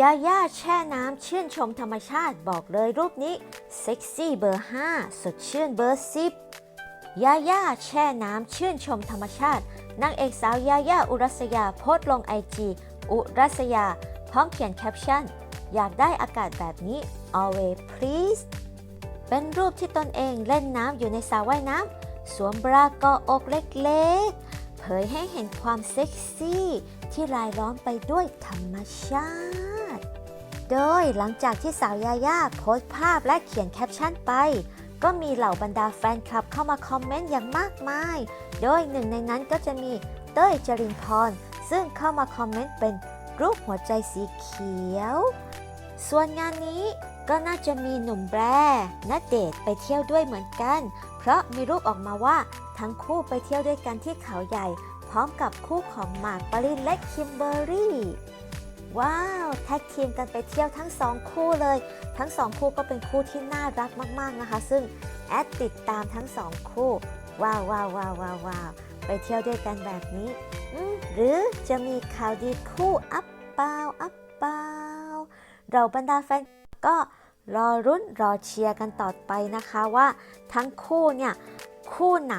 ยาย่าแช่น้ำชื่นชมธรรมชาติบอกเลยรูปนี้เซ็กซี่เบอร์ 5 สดชื่นเบอร์ 10 ยาย่าแช่น้ำชื่นชมธรรมชาตินางเอกสาวยาย่าอุรัสยาโพสลงไอจีอุรัสยา พร้อมเขียนแคปชั่น อยากได้อากาศแบบนี้ always please เป็นรูปที่ตนเองเล่นน้ำอยู่ในสระว่ายน้ำสวมบราเกาะอกเล็กๆ เผยให้เห็นความเซ็กซี่ ที่รายล้อมไปด้วยธรรมชาติ โดยหลังจากที่สาวยาย่าโพสต์ภาพและเขียนแคปชั่นไป ก็มีเหล่าบรรดาแฟนคลับเข้ามาคอมเมนต์อย่างมากมาย โดยหนึ่งในนั้นก็จะมีเต้ยจรินพร ซึ่งเข้ามาคอมเมนต์เป็นรูปหัวใจสีเขียว ส่วนงานนี้ก็น่าจะมีหนุ่มแบร์นัดเดทไปเที่ยวด้วยเหมือนกัน เพราะมีรูปออกมาว่าทั้งคู่ไปเที่ยวด้วยกันที่เขาใหญ่ พร้อมกับคู่ของหมากปรินและคิมเบอรี่ ว้าวแท็กทีมกันไปเที่ยวทั้งสองคู่เลย ทั้งสองคู่ก็เป็นคู่ที่น่ารักมาก ๆนะคะ ซึ่งแอดติดตามทั้งสองคู่ว้าวว้าวว้าวว้าววาวไปเที่ยวด้วยกันแบบนี้หรือจะมีข่าวดีคู่อัปเปล่าอัปเปล่าเราบรรดาแฟนก็รอรุ้นรอเชียร์กันต่อไปนะคะว่าทั้งคู่เนี่ยคู่ไหน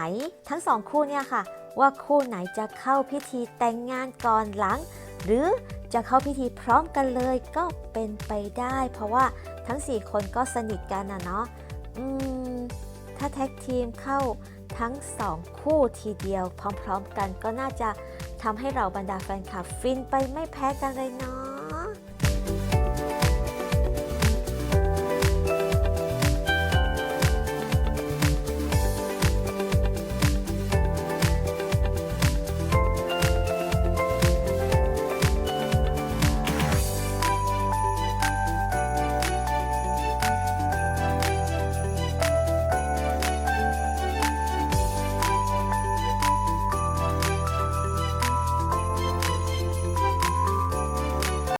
ทั้งสองคู่เนี่ยค่ะ ว่าคู่ไหนจะเข้าพิธีแต่งงานก่อนหลัง หรือ จะเข้าพิธีพร้อมกันเลยก็เป็นไปได้ เพราะว่าทั้ง 4 คนก็สนิทกันนะเนาะอืมถ้าแท็กทีมเข้าทั้ง 2 คู่ทีเดียว พร้อม ๆ กันก็น่าจะทำให้เราบรรดาแฟนคลับฟินไปไม่แพ้กันเลยเนาะ